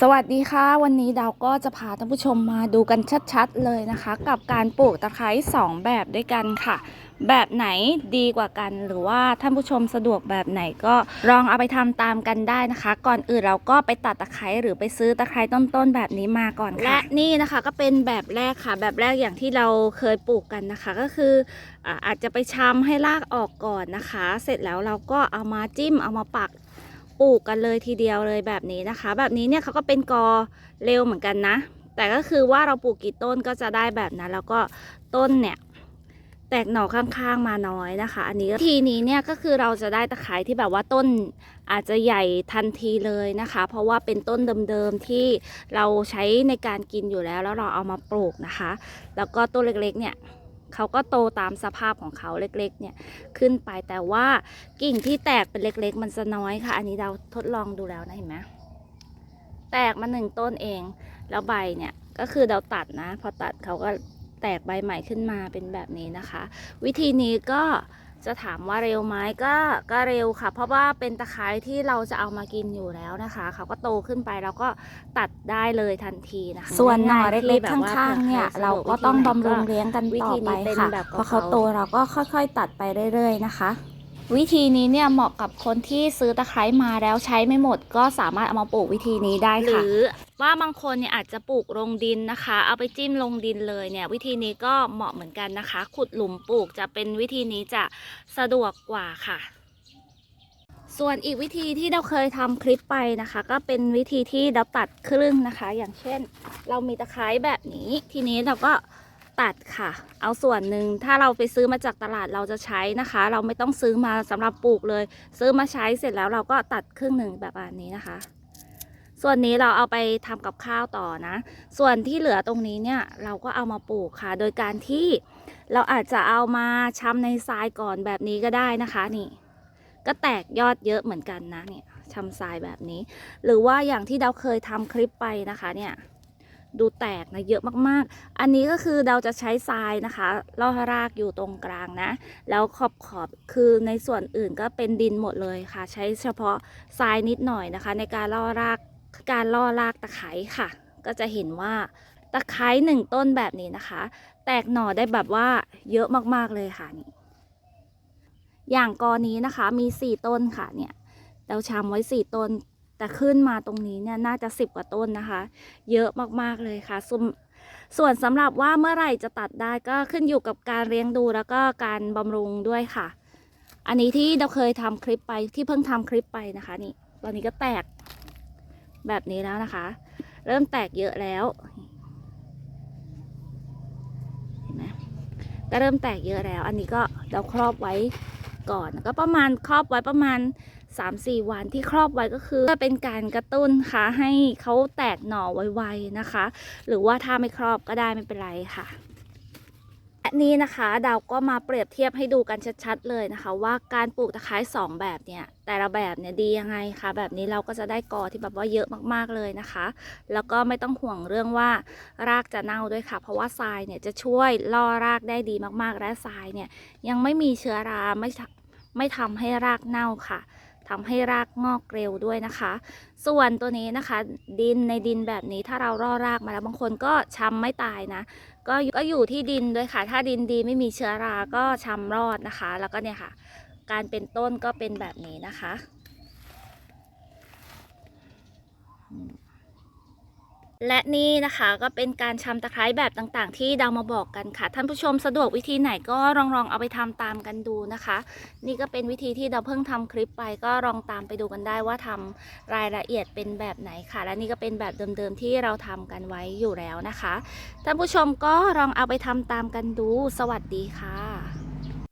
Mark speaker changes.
Speaker 1: สวัสดีค่ะ วันนี้ดาวก็จะพาท่านผู้ชมมาดูกันชัดๆเลยนะคะ กับการปลูกตะไคร้สองแบบด้วยกันค่ะ แบบไหนดีกว่ากัน หรือว่าท่านผู้ชมสะดวกแบบไหนก็ลองเอาไปทำตามกันได้นะคะ ก่อนอื่นเราก็ไปตัดตะไคร้หรือไปซื้อตะไคร้ต้นๆแบบนี้มาก่อนค่ะและนี่นะคะก็เป็นแบบแรกค่ะ แบบแรกอย่างที่เราเคยปลูกกันนะคะก็คืออาอาจจะไปชำให้รากออกก่อนนะคะ เสร็จแล้วเราก็เอามาจิ้มเอามาปัก ปลูกกันเลยทีเดียวเลยแบบนี้นะคะ แบบนี้เนี่ยเขาก็เป็นกอเร็วเหมือนกันนะ แต่ก็คือว่าเราปลูกกี่ต้นก็จะได้แบบนั้น แล้วก็ต้นเนี่ยแตกหน่อข้างๆมาน้อยนะคะ อันนี้ทีนี้เนี่ยก็คือเราจะได้ตะไคร้ที่แบบว่าต้นอาจจะใหญ่ทันทีเลยนะคะ เพราะว่าเป็นต้นเดิมๆที่เราใช้ในการกินอยู่แล้ว แล้วเราเอามาปลูกนะคะ แล้วก็ต้นเล็กๆเนี่ย เขาก็โตตามสภาพของเขาเล็กๆ เนี่ยขึ้นไปแต่ว่ากิ่งที่แตกเป็นเล็กๆ มันจะน้อยค่ะ อันนี้เราทดลองดูแล้วนะเห็นไหมแตกมาหนึ่งต้นเอง แล้วใบเนี่ยก็คือเราตัดนะ พอตัดเขาก็แตกใบใหม่ขึ้นมาเป็นแบบนี้นะคะ วิธีนี้ก็ จะถามว่าเร็วไหมก็ก็เร็วค่ะ เพราะว่าเป็นตะไคร้ที่เราจะเอามากินอยู่แล้วนะคะเขาก็โตขึ้นไปแล้วก็ตัดได้เลยทันทีนะคะ
Speaker 2: ส่วนหน่อเล็กๆ
Speaker 1: ที่แบบว่
Speaker 2: ข้างๆเนี่ย
Speaker 1: ผื่อใค
Speaker 2: เราก็ต้องบำรุงเลี้ยงกัน
Speaker 1: วิ
Speaker 2: ต่อ
Speaker 1: ธี
Speaker 2: ไป
Speaker 1: นี้เป็น
Speaker 2: ค่ะ
Speaker 1: แบบ
Speaker 2: พอเขาโตเราก็ค่อยๆ ตัดไปเรื่อยๆนะคะ
Speaker 1: วิธีนี้เนี่ยเหมาะกับคนที่ซื้อตะไคร้มาแล้วใช้ไม่หมด ก็สามารถเอามาปลูกวิธีนี้ได้ค่ะ หรือว่าบางคนเนี่ยอาจจะปลูกลงดินนะคะ เอาไปจิ้มลงดินเลยเนี่ย วิธีนี้ก็เหมาะเหมือนกันนะคะ ขุดหลุมปลูกจะเป็นวิธีนี้จะสะดวกกว่าค่ะ ส่วนอีกวิธีที่เราเคยทำคลิปไปนะคะ ก็เป็นวิธีที่เราตัดครึ่งนะคะ อย่างเช่น เรามีตะไคร้แบบนี้ ทีนี้เราก็ ตัดค่ะ เอาส่วนหนึ่งถ้าเราไปซื้อมาจากตลาดเราจะใช้นะคะ เราไม่ต้องซื้อมาสำหรับปลูกเลย ซื้อมาใช้เสร็จแล้วเราก็ตัดครึ่งหนึ่งแบบนี้นะคะ ส่วนนี้เราเอาไปทำกับข้าวต่อนะ ส่วนที่เหลือตรงนี้เนี่ยเราก็เอามาปลูกค่ะ โดยการที่เราอาจจะเอามาชำในทรายก่อนแบบนี้ก็ได้นะคะนี่ ก็แตกยอดเยอะเหมือนกันนะเนี่ยชำทรายแบบนี้ หรือว่าอย่างที่เราเคยทำคลิปไปนะคะเนี่ย ดูแตกนะเยอะมากๆ อันนี้ก็คือเราจะใช้ทรายนะคะล่อรากอยู่ตรงกลางนะ แล้วขอบขอบคือในส่วนอื่นก็เป็นดินหมดเลยค่ะ ใช้เฉพาะทรายนิดหน่อยนะคะ ในการล่อรากการล่อรากตะไคร้ค่ะ ก็จะเห็นว่าตะไคร้หนึ่งต้นแบบนี้นะคะ แตกหน่อได้แบบว่าเยอะมากๆเลยค่ะนี่อย่างกอนี้นะคะมีสี่ต้นค่ะเนี่ยเราชำไว้สี่ต้น แต่ขึ้นมาตรงนี้เนี่ยน่าจะสิบกว่าต้นนะคะ เยอะมากๆเลยค่ะส่วนส่วนสำหรับว่าเมื่อไหร่จะตัดได้ก็ขึ้นอยู่กับการเลี้ยงดูแล้วก็การบำรุงด้วยค่ะ อันนี้ที่เราเคยทำคลิปไปที่เพิ่งทำคลิปไปนะคะนี่ตอนนี้ก็แตกแบบนี้แล้วนะคะ เริ่มแตกเยอะแล้วเห็นไหมก็เริ่มแตกเยอะแล้ว อันนี้ก็เราครอบไว้ก่อนก็ประมาณครอบไว้ประมาณ 3-4 วันที่ครอบไว้ก็คือเป็นการกระตุ้นค่ะให้เขาแตกหน่อไวๆนะคะ หรือว่าถ้าไม่ครอบก็ได้ไม่เป็นไรค่ะอันนี้นะคะดาวก็มาเปรียบเทียบให้ดูกันชัดๆเลยนะคะ ว่าการปลูกตะไคร้สองแบบเนี่ยแต่ละแบบเนี่ยดียังไงคะแบบนี้เราก็จะได้กอที่แบบว่าเยอะมากๆเลยนะคะ แล้วก็ไม่ต้องห่วงเรื่องว่ารากจะเน่าด้วยค่ะ เพราะว่าทรายเนี่ยจะช่วยล่อรากได้ดีมากๆ และทรายเนี่ยยังไม่มีเชื้อราไม่ไม่ทำให้รากเน่าค่ะ ทำให้รากงอกเร็วด้วยนะคะ ส่วนตัวนี้นะคะ ดินในดินแบบนี้ถ้าเราร่อรากมาแล้วบางคนก็ช้ำไม่ตายนะ ก็ก็อยู่ที่ดินด้วยค่ะ ถ้าดินดีไม่มีเชื้อราก็ช้ำรอดนะคะ แล้วก็เนี่ยค่ะ การเป็นต้นก็เป็นแบบนี้นะคะ และนี่นะคะก็เป็นการชำตะไคร้แบบต่างๆ ที่เรามาบอกกันค่ะ ท่านผู้ชมสะดวกวิธีไหนก็ลองลองเอาไปทำตามกันดูนะคะ นี่ก็เป็นวิธีที่เราเพิ่งทำคลิปไปก็ลองตามไปดูกันได้ว่าทำรายละเอียดเป็นแบบไหนค่ะ และนี่ก็เป็นแบบเดิมๆที่เราทำกันไว้อยู่แล้วนะคะ ท่านผู้ชมก็ลองเอาไปทำตามกันดู สวัสดีค่ะ